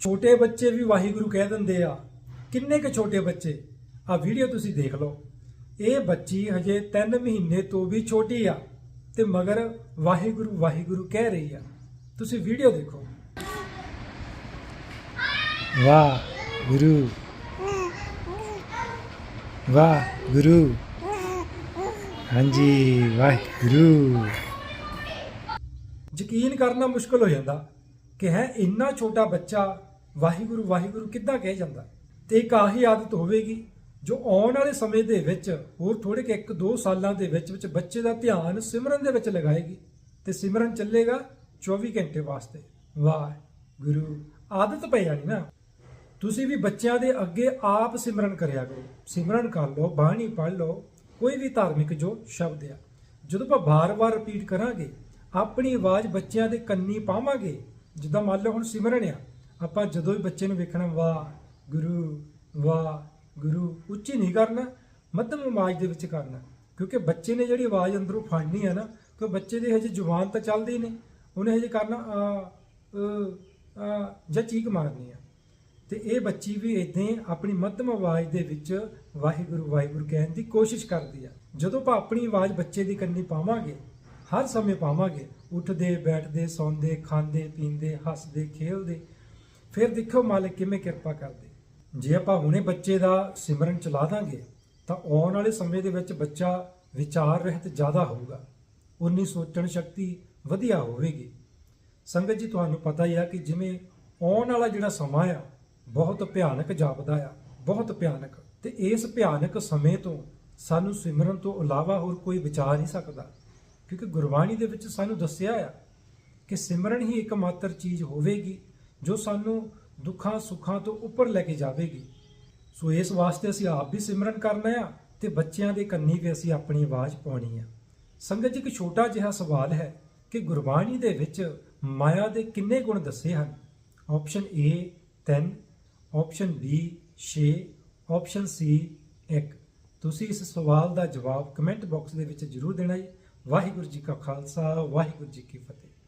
ਛੋਟੇ ਬੱਚੇ ਵੀ ਵਾਹਿਗੁਰੂ ਕਹਿ ਦਿੰਦੇ ਆ, ਕਿੰਨੇ ਕੁ ਛੋਟੇ ਬੱਚੇ? ਆ ਵੀਡੀਓ ਤੁਸੀਂ ਦੇਖ ਲਓ। ਇਹ ਬੱਚੀ ਹਜੇ 3 ਮਹੀਨੇ ਤੋਂ ਵੀ ਛੋਟੀ ਆ ਤੇ ਮਗਰ ਵਾਹਿਗੁਰੂ ਵਾਹਿਗੁਰੂ ਕਹਿ ਰਹੀ ਆ। ਤੁਸੀਂ ਵੀਡੀਓ ਦੇਖੋ। ਵਾਹ ਗੁਰੂ। ਵਾਹ ਗੁਰੂ। ਹਾਂਜੀ, ਵਾਹਿਗੁਰੂ। ਯਕੀਨ ਕਰਨਾ ਮੁਸ਼ਕਲ ਹੋ ਜਾਂਦਾ ਕਿ ਹੈ, ਇੰਨਾ ਛੋਟਾ ਬੱਚਾ ਵਾਹਿਗੁਰੂ ਵਾਹਿਗੁਰੂ ਕਿੱਦਾਂ ਕਹਿ ਜਾਂਦਾ? ਤੇ ਇੱਕ ਆਹੀ ਆਦਤ ਹੋਵੇਗੀ, ਜੋ ਆਉਣ ਵਾਲੇ ਸਮੇਂ ਦੇ ਵਿੱਚ, ਹੋਰ ਥੋੜੇ ਕਿ 1-2 ਸਾਲਾਂ ਦੇ ਵਿੱਚ ਵਿੱਚ ਬੱਚੇ ਦਾ ਧਿਆਨ ਸਿਮਰਨ ਦੇ ਵਿੱਚ ਲਗਾਏਗੀ। ਤੇ ਸਿਮਰਨ ਚੱਲੇਗਾ 24 ਘੰਟੇ ਵਾਸਤੇ। ਵਾਹ ਗੁਰੂ ਆਦਤ ਪਈ ਜਾਣੀ ਨਾ। ਤੁਸੀਂ ਵੀ ਬੱਚਿਆਂ ਦੇ ਅੱਗੇ ਆਪ ਸਿਮਰਨ ਕਰਿਆ ਕਰੋ। ਸਿਮਰਨ ਕਰ ਲਓ, ਬਾਣੀ ਪੜ੍ਹ ਲਓ, ਕੋਈ ਵੀ ਧਾਰਮਿਕ ਜੋ ਸ਼ਬਦ ਆ। ਜਦੋਂ ਆਪਾਂ ਬਾਰ-ਬਾਰ ਰਿਪੀਟ ਕਰਾਂਗੇ, ਆਪਣੀ ਆਵਾਜ਼ ਬੱਚਿਆਂ ਦੇ ਕੰਨੀ ਪਾਵਾਂਗੇ, ਜਿੱਦਾਂ ਮੰਨ ਲਓ ਹੁਣ ਸਿਮਰਨ ਆ। ਆਪਾਂ ਜਦੋਂ ਵੀ ਬੱਚੇ ਨੂੰ ਵੇਖਣਾ, ਵਾਹ, ਗੁਰੂ ਵਾਹ, ਗੁਰੂ, ਉੱਚੀ ਨਹੀਂ ਕਰਨਾ, ਮੱਧਮ ਆਵਾਜ਼ ਦੇ ਵਿੱਚ ਕਰਨਾ। ਕਿਉਂਕਿ ਬੱਚੇ ਨੇ ਜਿਹੜੀ ਆਵਾਜ਼ ਅੰਦਰੋਂ ਫੜਨੀ ਹੈ ਨਾ ਕਿ ਬੱਚੇ ਦੀ ਹਜੇ ਜ਼ੁਬਾਨ ਤਾਂ ਚੱਲਦੀ ਨਹੀਂ, ਉਹਨੇ ਹਜੇ ਕਰਨਾ, ਆ ਜਾਂ ਚੀਕ ਮਾਰਨੀ ਆ। ਤੇ ਇਹ ਬੱਚੀ ਵੀ ਇਦਾਂ ਆਪਣੀ ਮੱਧਮ ਆਵਾਜ਼ ਦੇ ਵਿੱਚ ਵਾਹਿਗੁਰੂ ਵਾਹਿਗੁਰੂ ਕਹਿਣ ਦੀ ਕੋਸ਼ਿਸ਼ ਕਰਦੀ ਆ। ਜਦੋਂ ਆਪਾਂ ਆਪਣੀ ਆਵਾਜ਼ ਬੱਚੇ ਦੀ ਕੰਨੀ ਪਾਵਾਂਗੇ, ਹਰ ਸਮੇਂ ਪਾਵਾਂਗੇ, ਉੱਠਦੇ, ਬੈਠਦੇ, ਸੌਂਦੇ, ਖਾਂਦੇ, ਪੀਂਦੇ, ਹੱਸਦੇ, ਖੇਲਦੇ ਫਿਰ ਦੇਖੋ ਮਾਲਕ ਕਿਵੇਂ ਕਿਰਪਾ ਕਰਦੇ। ਜੇ ਆਪਾਂ ਹੁਣੇ ਬੱਚੇ ਦਾ ਸਿਮਰਨ ਚਲਾ ਦਾਂਗੇ, ਤਾਂ ਆਉਣ ਵਾਲੇ ਸਮੇਂ ਦੇ ਵਿੱਚ ਬੱਚਾ ਵਿਚਾਰ ਰਹਿਤ ਜ਼ਿਆਦਾ ਹੋਊਗਾ। ਉਨੀ ਸੋਚਣ ਸ਼ਕਤੀ ਵਧੀਆ ਹੋਵੇਗੀ। ਸੰਗਤ ਜੀ, ਤੁਹਾਨੂੰ ਪਤਾ ਹੀ ਆ ਕਿ ਜਿਵੇਂ ਆਉਣ ਵਾਲਾ ਜਿਹੜਾ ਸਮਾਂ ਆ, ਬਹੁਤ ਭਿਆਨਕ ਜਾਪਦਾ ਆ, ਬਹੁਤ ਭਿਆਨਕ। ਤੇ ਇਸ ਭਿਆਨਕ ਸਮੇਂ ਤੋਂ ਸਾਨੂੰ ਸਿਮਰਨ ਤੋਂ ਇਲਾਵਾ ਹੋਰ ਕੋਈ ਵਿਚਾਰ ਨਹੀਂ ਸਕਦਾ। ਕਿਉਂਕਿ ਗੁਰਬਾਣੀ ਦੇ ਵਿੱਚ ਸਾਨੂੰ ਦੱਸਿਆ ਆ ਕਿ ਸਿਮਰਨ ਹੀ ਇੱਕ ਮਾਤਰ ਚੀਜ਼ ਹੋਵੇਗੀ। ਜੋ ਸਾਨੂੰ ਦੁੱਖਾਂ, ਸੁੱਖਾਂ ਤੋਂ ਉੱਪਰ ਲੈ ਕੇ ਜਾਵੇਗੀ। ਸੋ ਇਸ ਵਾਸਤੇ ਅਸੀਂ ਆਪ ਵੀ ਸਿਮਰਨ ਕਰਨਾ ਆ ਤੇ ਬੱਚਿਆਂ ਦੇ ਕੰਨੀ ਵੀ ਅਸੀਂ ਆਪਣੀ ਆਵਾਜ਼ ਪਾਉਣੀ ਆ। ਸੰਗਤ ਜੀ, ਇੱਕ ਛੋਟਾ ਜਿਹਾ ਸਵਾਲ ਹੈ ਕਿ ਗੁਰਬਾਣੀ ਦੇ ਵਿੱਚ ਮਾਇਆ ਦੇ ਕਿੰਨੇ ਗੁਣ ਦੱਸੇ ਹਨ? Option A 3 option B 6 option C 1 ਤੁਸੀਂ ਇਸ ਸਵਾਲ ਦਾ ਜਵਾਬ ਕਮੈਂਟ ਬਾਕਸ ਦੇ ਵਿੱਚ ਜ਼ਰੂਰ ਦੇਣਾ ਜੀ। ਵਾਹਿਗੁਰੂ ਜੀ ਕਾ ਖਾਲਸਾ, ਵਾਹਿਗੁਰੂ ਜੀ ਕੀ ਫਤਿਹ।